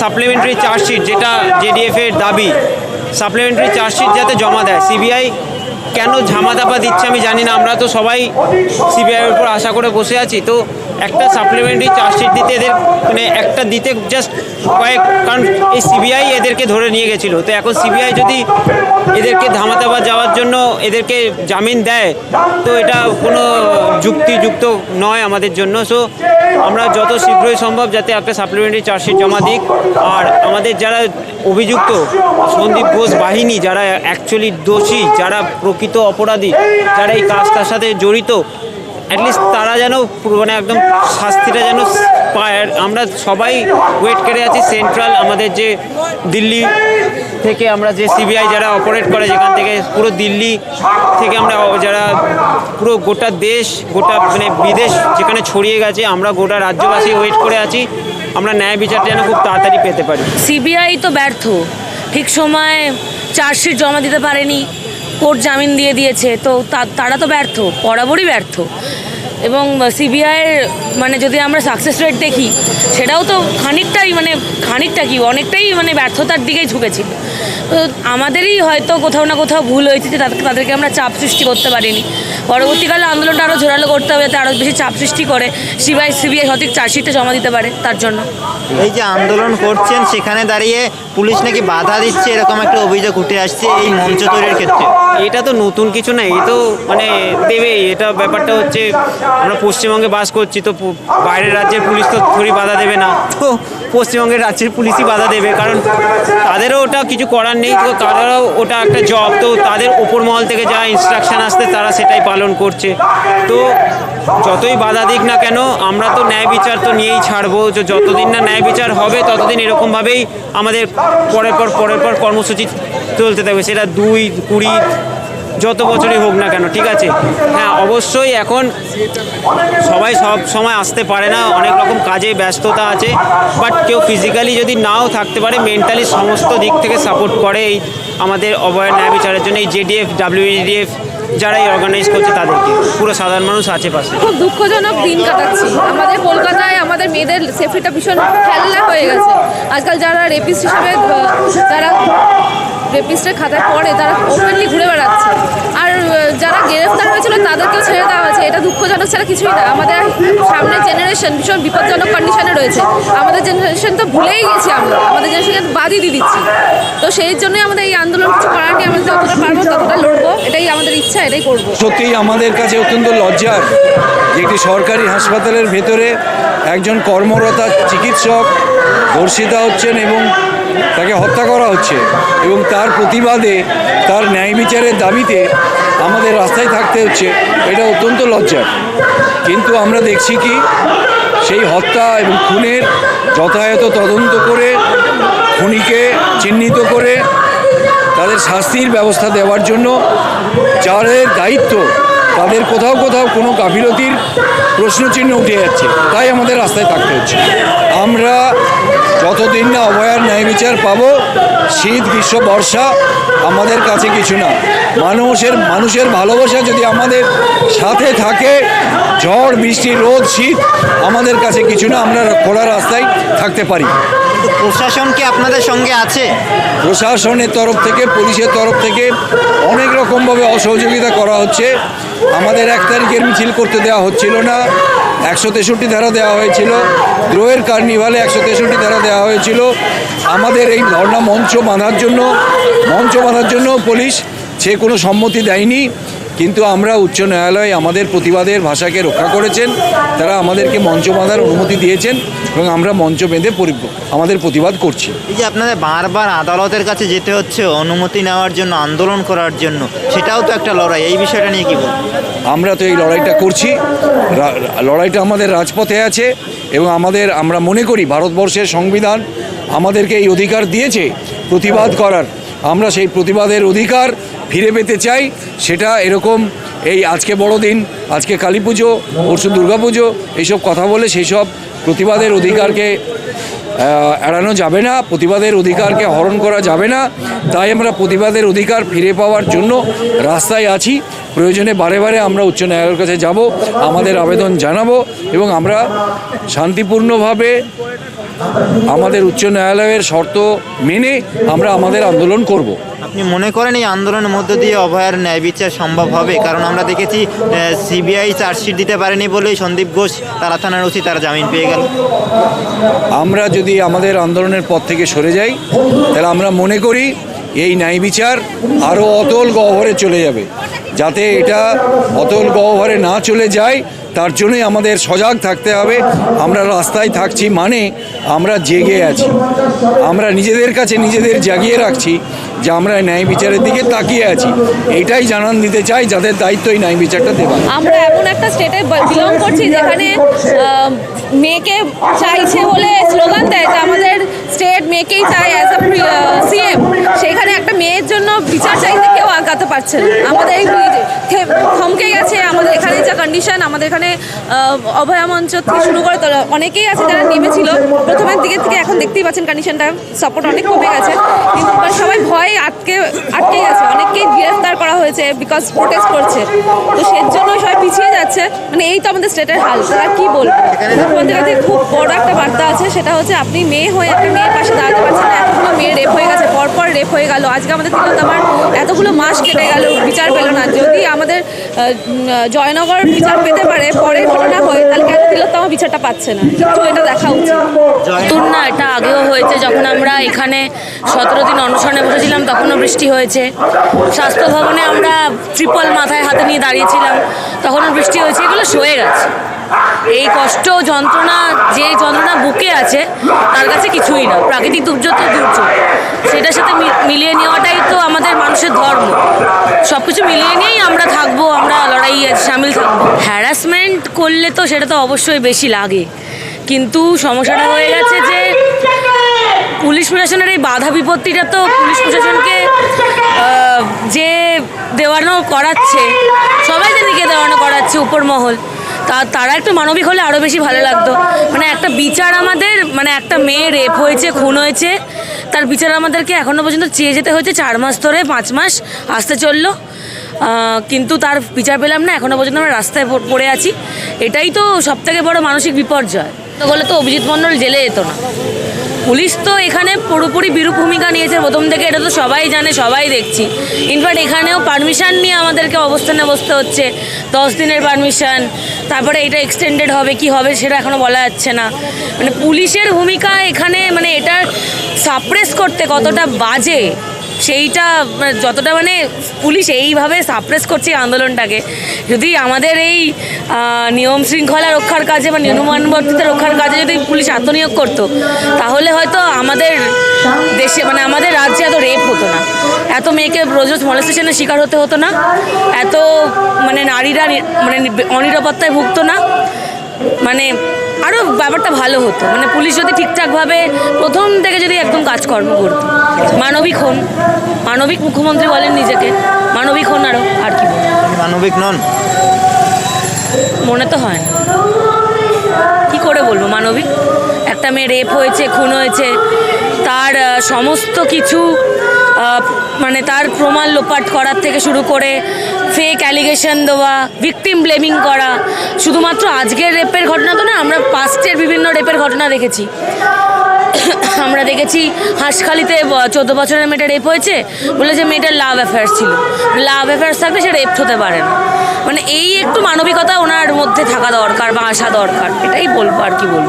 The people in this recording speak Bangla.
সাপ্লিমেন্টারি চার্জশিট যেটা জেডিএফ এর দাবি সাপ্লিমেন্টারি চার্জশিট যাতে জমা দেয়। সিবিআই কেন ঝামাদাপা দিচ্ছে আমি জানি না, আমরা তো সবাই সিবিআইয়ের উপর আশা করে বসে আছি। তো একটা সাপ্লিমেন্টারি চার্জশিট দিতে এদের মানে একটা দিতে জাস্ট কয়েক, কারণ এই সিবিআই এদেরকে ধরে নিয়ে গেছিল। তো এখন সিবিআই যদি এদেরকে ধামাতাবাদ যাওয়ার জন্য এদেরকে জামিন দেয়, তো এটা কোনো যুক্তিযুক্ত নয় আমাদের জন্য। সো আমরা যত শীঘ্রই সম্ভব যাতে একটা সাপ্লিমেন্টারি চার্জশিট জমা দিক। আর আমাদের যারা অভিযুক্ত, সন্দীপ ঘোষ বাহিনী, যারা অ্যাকচুয়ালি দোষী, যারা প্রকৃত অপরাধী, যারা এই কাজটার সাথে জড়িত অ্যাটলিস্ট তারা যেন মানে একদম শাস্তিটা যেন পায়। আমরা সবাই ওয়েট করে আছি সেন্ট্রাল আমাদের যে দিল্লি থেকে আমরা যে সিবিআই যারা অপারেট করে যেখান থেকে পুরো দিল্লি থেকে আমরা যারা পুরো গোটা দেশ, গোটা মানে বিদেশ যেখানে ছড়িয়ে গেছে, আমরা গোটা রাজ্যবাসী ওয়েট করে আছি। আমরা ন্যায় বিচারটা যেন খুব তাড়াতাড়ি পেতে পারি। সিবিআই তো ব্যর্থ। ঠিক সময় চার্জশিট জমা দিতে পারেনি। কোর্ট জামিন দিয়ে দিয়েছে, তো তারা তো ব্যর্থ, বরাবরই ব্যর্থ। এবং সিবিআইয়ের মানে যদি আমরা সাকসেস রেট দেখি, সেটাও তো খানিকটাই মানে খানিকটা কি, অনেকটাই মানে ব্যর্থতার দিকেই ঝুঁকেছিল। তো আমাদেরই হয়তো কোথাও না কোথাও ভুল হয়েছে যে তাদের- তাদেরকে আমরা চাপ সৃষ্টি করতে পারিনি। পরবর্তীকালে আন্দোলনটা আরও জোরালো করতে হবে, যাতে আরও বেশি চাপ সৃষ্টি করে সিবিআই সিবিআই সঠিক চার্জশিটটা জমা দিতে পারে তার জন্য। এই যে আন্দোলন করছেন, সেখানে দাঁড়িয়ে পুলিশ নাকি বাধা দিচ্ছে এরকম একটা অভিযোগ উঠে আসছে এই মঞ্চ তৈরির ক্ষেত্রে? এটা তো নতুন কিছু না, এই তো মানে দেবেই, এটা ব্যাপারটা হচ্ছে আমরা পশ্চিমবঙ্গে বাস করছি, তো বাইরের রাজ্যের পুলিশ তো থোড়ি বাধা দেবে না। তো পশ্চিমবঙ্গের রাজ্যের পুলিশই বাধা দেবে, কারণ তাদেরও ওটা কিছু করার নেই, তো তাদেরও ওটা একটা জব তো তাদের ওপর মহল থেকে যা ইনস্ট্রাকশন আসতে তারা সেটাই পালন করছে। তো যতই বাধা দিক না কেন, আমরা তো ন্যায় বিচার তো নিয়েই ছাড়বো। যে যতদিন না ন্যায় বিচার হবে, ততদিন এরকমভাবেই আমাদের পরের পর পরের পর কর্মসূচি চলতে থাকবে। সেটা দুই, কুড়ি, যত বছরই হোক না কেন, ঠিক আছে? হ্যাঁ অবশ্যই এখন সবাই সব সময় আসতে পারে না, অনেক রকম কাজে ব্যস্ততা আছে বাট কেউ ফিজিক্যালি যদি নাও থাকতে পারে মেন্টালি সমস্ত দিক থেকে সাপোর্ট করে এই আমাদের অভয় ন্যায় বিচারের জন্য। এই জেডিএফ ডাব্লিউডিএফ যারা এই অর্গানাইজ করছে তাদেরকে। পুরো সাধারণ মানুষ আছে পাশে। খুব দুঃখজনক দিন কাটাচ্ছি। আমাদের কলকাতায় আমাদের মেয়েদের সেফটিটা ভীষণ খেলনা হয়ে গেছে। আজকাল যারা রেপিস্ট হিসেবে যারা রেপিস্টের খাতায় পড়ে, তারা ওপেনলি ঘুরে বেড়াচ্ছে। যারা গ্রেফতার হয়েছিল তাদেরকেও ছেড়ে দেওয়া হয়েছে। এটা দুঃখজনক ছাড়া কিছুই না। আমাদের সামনের জেনারেশন ভীষণ বিপজ্জনক কন্ডিশনে রয়েছে। আমাদের জেনারেশন তো ভুলেই গেছি আমরা। আমাদের জেনারেশনকে বাদই দিয়ে দিচ্ছি। তো সেই জন্যই আমাদের এই আন্দোলন কিছু করার নেই। আমরা যতটা পারব ততটা লড়বো। এটাই আমাদের ইচ্ছা, এটাই করব। সত্যিই আমাদের কাছে অত্যন্ত লজ্জার যে একটি সরকারি হাসপাতালের ভেতরে একজন কর্মরতা চিকিৎসক ধর্ষিতা হচ্ছেন এবং তাকে হত্যা করা হচ্ছে এবং তার প্রতিবাদে তার ন্যায় বিচারের দাবিতে আমাদের রাস্তায় থাকতে হচ্ছে, এটা অত্যন্ত লজ্জার কিন্তু আমরা দেখছি কি, সেই হত্যা এবং খুনের যথাযথ তদন্ত করে, খুনিকে চিহ্নিত করে, তাদের শাস্তির ব্যবস্থা দেওয়ার জন্য যাদের দায়িত্ব, তাদের কোথাও কোথাও কোনো গাফিলতির প্রশ্নচিহ্ন উঠে যাচ্ছে। তাই আমাদের রাস্তায় থাকতে হচ্ছে। আমরা যতদিন না অভয়ার ন্যায় বিচার পাবো শীত গ্রীষ্ম বর্ষা আমাদের কাছে কিছু না। মানুষের মানুষের ভালোবাসা যদি আমাদের সাথে থাকে ঝড় বৃষ্টি রোদ শীত আমাদের কাছে কিছু না আমরা খোলা রাস্তায় থাকতে পারি। প্রশাসন কি আপনাদের সঙ্গে আছে? প্রশাসনের তরফ থেকে পুলিশের তরফ থেকে অনেক রকমভাবে অসহযোগিতা করা হচ্ছে। আমাদের এক তারিখের মিছিল করতে দেওয়া হচ্ছিল না। একশো তেষট্টি ধারা দেওয়া হয়েছিল। দ্রোহের কার্নিভালে একশো তেষট্টি ধারা দেওয়া হয়েছিল। আমাদের এই ধর্ণা মঞ্চ বাঁধার জন্য, মঞ্চ বাঁধার জন্য পুলিশ সে কোনো সম্মতি দেয়নি। কিন্তু আমরা উচ্চ ন্যায়ালয়ে আমাদের প্রতিবাদের ভাষাকে রক্ষা করেছেন তারা আমাদেরকে মঞ্চ বাঁধার অনুমতি দিয়েছেন এবং আমরা মঞ্চ বেঁধে আমাদের প্রতিবাদ করছি। এই যে আপনাদের বারবার আদালতের কাছে যেতে হচ্ছে অনুমতি নেওয়ার জন্য আন্দোলন করার জন্য সেটাও তো একটা লড়াই এই বিষয়টা নিয়ে কি বলব আমরা তো এই লড়াইটা করছি লড়াইটা আমাদের রাজপথে আছে এবং আমাদের আমরা মনে করি ভারতবর্ষের সংবিধান আমাদেরকে এই অধিকার দিয়েছে প্রতিবাদ করার। আমরা সেই প্রতিবাদের অধিকার ফিরে পেতে চাই, সেটা এরকম এই আজকে বড়দিন, আজকে কালী পুজো, পরশু দুর্গা পুজো, এইসব কথা বলে সেই সব প্রতিবাদের অধিকারকে এড়ানো যাবে না, প্রতিবাদের অধিকারকে হরণ করা যাবে না। তাই আমরা প্রতিবাদের অধিকার ফিরে পাওয়ার জন্য রাস্তায় আছি। প্রয়োজনে বারে বারে আমরা উচ্চ ন্যায়ালয়ের কাছে যাব, আমাদের আবেদন জানাব এবং আমরা শান্তিপূর্ণভাবে আমাদের উচ্চ ন্যায়ালয়ের শর্ত মেনে আমরা আমাদের আন্দোলন করব। আপনি মনে করেন এই আন্দোলনের মধ্য দিয়ে অভয়ার ন্যায় বিচার সম্ভব হবে? কারণ আমরা দেখেছি সিবিআই চার্জশিট দিতে পারেনি বলেই সন্দীপ ঘোষ তারা থানার ওসি তারা জামিন পেয়ে গেল। আমরা যদি আমাদের আন্দোলনের পথ থেকে সরে যাই তাহলে আমরা মনে করি এই ন্যায় বিচার আরও অতল গহ্বরে চলে যাবে। যাতে এটা অতল গহ্বরে না চলে যায় তার জন্যই আমাদের সজাগ থাকতে হবে। আমরা রাস্তায় থাকছি মানে আমরা জেগে আছি। আমরা নিজেদের কাছে নিজেদের জাগিয়ে রাখছি যে আমরা ন্যায় বিচারের দিকে তাকিয়ে আছি। এটাই জানান দিতে চাই, যাদের দায়িত্ব এই ন্যায় বিচারটা দেওয়া। আমরা এমন একটা স্টেটে বিলং করছি যেখানে মেয়েকে চাইছে বলে স্লোগান দেয় যে আমাদের স্টেট মেয়েকেই চাই অ্যাজ আ সিএম সেখানে একটা মেয়ের জন্য বিচার চাইতে কেউ আগাতে পারছে না। আমাদের থমকে গেছে কন্ডিশন আমাদের এখানে অভয়া মঞ্চ থেকে শুরু করে অনেকেই আছে যারা নেমেছিল। প্রথমের দিকে থেকে এখন দেখতেই পাচ্ছেন কন্ডিশনটা সাপোর্ট অনেক কমে গেছে। কিন্তু সবাই ভয়ে আটকে আটকে গেছে অনেককেই গ্রেফতার করা হয়েছে বিকজ প্রোটেস্ট করছে। তো সের জন্য সবাই পিছিয়ে যাচ্ছে। মানে এই তো আমাদের স্টেটের হাল। তারা কি বলব? মুখ্যমন্ত্রীর কাছে খুব বড় একটা বার্তা আছে, সেটা হচ্ছে আপনি মেয়ে হয়ে একটা মেয়ের পাশে দাঁড়াতে পারছেন না। এতগুলো মেয়ে রেপ হয়ে গেছে, পরপর রেপ হয়ে গেল। আজকে আমাদের তিলোত্তমার এতগুলো মাস কেটে গেল, বিচার পেল না। যদি আমাদের জয়নগর বিচার পেতে পারে পরে ঘটনা হয় তাহলে কেন দিল তো আমার বিচারটা পাচ্ছে না। তো এটা দেখা উচিত। নতুন না এটা আগেও হয়েছে যখন আমরা এখানে সতেরো দিন অনশনে বসেছিলাম তখনও বৃষ্টি হয়েছে। স্বাস্থ্য ভবনে আমরা ট্রিপল মাথায় হাতে নিয়ে দাঁড়িয়েছিলাম তখনও বৃষ্টি হয়েছে এগুলো সয়ে গেছে। এই কষ্ট যন্ত্রণা, যে যন্ত্রণা বুকে আছে, তার কাছে কিছুই না। প্রাকৃতিক দুর্যোগ তো দুর্যোগ। সেটার সাথে মিলিয়ে নেওয়াটাই তো আমাদের মানুষের ধর্ম। সব কিছু মিলিয়ে নিয়েই আমরা থাকব, আমরা লড়াইয়ে সামিল থাকব। হ্যারাসমেন্ট করলে তো সেটা তো অবশ্যই বেশি লাগে। কিন্তু সমস্যাটা হয়ে গেছে যে পুলিশ প্রশাসনের এই বাধা বিপত্তিটা তো পুলিশ প্রশাসনকে যে দেওয়ানো করাচ্ছে সবাই যেদিকে দেওয়ানো করাচ্ছে উপর মহল তা, তারা একটু মানবিক হলে আরও বেশি ভালো লাগতো। মানে একটা বিচার আমাদের মানে একটা মেয়ে রেপ হয়েছে, খুন হয়েছে, তার বিচার আমাদেরকে এখনও পর্যন্ত চেয়ে যেতে হয়েছে, চার মাস ধরে, পাঁচ মাস আসতে চলল। কিন্তু তার বিচার পেলাম না এখনও পর্যন্ত আমরা রাস্তায় পড়ে আছি। এটাই তো সবথেকে বড় মানসিক বিপর্যয়। তো বলে তো অভিজিৎ মণ্ডল জেলে যেত না। পুলিশ তো এখানে পুরোপুরি বিরূপ ভূমিকা নিয়েছে, প্রথম থেকে এটা তো সবাই জানে, সবাই দেখছি। ইনফ্যাক্ট এখানেও পারমিশন নিয়ে আমাদেরকে অবস্থানে বসতে হচ্ছে। দশ দিনের পারমিশন তারপরে এটা এক্সটেন্ডেড হবে, কি হবে সেটা এখনও বলা যাচ্ছে না। মানে পুলিশের ভূমিকা এখানে মানে এটা সাপ্রেস করতে কতটা বাজে সেইটা মানে যতটা মানে পুলিশ এইভাবে সাপ্রেস করছে আন্দোলনটাকে। যদি আমাদের এই নিয়ম শৃঙ্খলা রক্ষার কাজে বা নিয়মানুবর্তিতা রক্ষার কাজে যদি পুলিশ আত্মনিয়োগ করতো, তাহলে হয়তো আমাদের দেশে মানে আমাদের রাজ্যে এত রেপ হতো না। এত মেয়েকে রোজ মলেস্টেশনের শিকার হতে হতো না। এত মানে নারীরা মানে অনিরাপত্তায় ভুগতো না। মানে আরও ব্যাপারটা ভালো হতো। মানে পুলিশ যদি ঠিকঠাকভাবে প্রথম থেকে যদি একদম কাজকর্ম করতো। মানবিক হন। মানবিক মুখ্যমন্ত্রী বলেন নিজেকে। মানবিক হন আরও আর কি মানবিক নন? মনে তো হয় না। কি করে বলব মানবিক? একটা মেয়ে রেপ হয়েছে খুন হয়েছে তার সমস্ত কিছু মানে তার প্রমাণ লোপাট করার থেকে শুরু করে ফেক অ্যালিগেশন দেওয়া ভিকটিম ব্লেমিং করা, শুধুমাত্র আজকের রেপের ঘটনা তো না, আমরা পাস্টের বিভিন্ন রেপের ঘটনা দেখেছি। আমরা দেখেছি, হাঁসখালিতে চোদ্দ বছরের মেয়েটা রেপ হয়েছে, বলে যে মেয়েটার লাভ অ্যাফেয়ার্স ছিল। লাভ অ্যাফেয়ার্স থাকলে সে রেপ হতে পারে না। মানে এই একটু মানবিকতা ওনার মধ্যে থাকা দরকার বা আসা দরকার, এটাই বলব আর কি বলব।